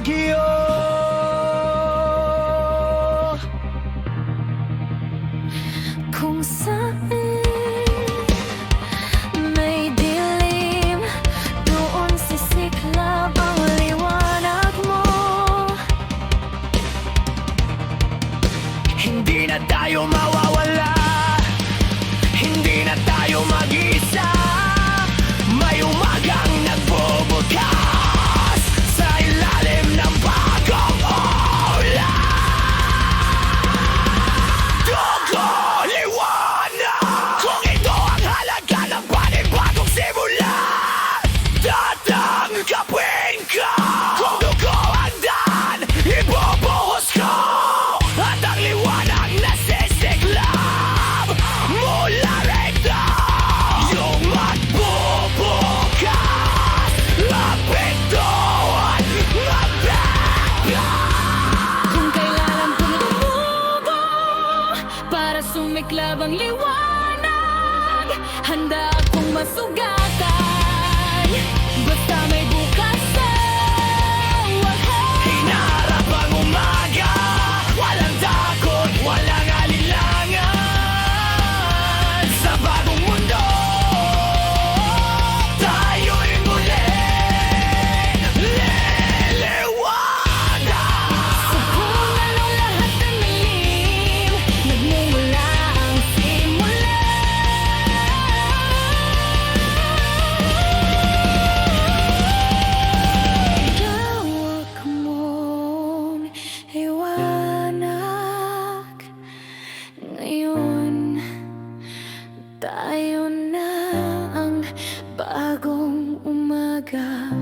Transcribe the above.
bagyo. Kung may dilim Doon sisiklab ang liwanag mo. Hindi na tayo mawawala. Hindi na tayo mag-isa. Handa akong masugat Tayo na ang bagong umaga.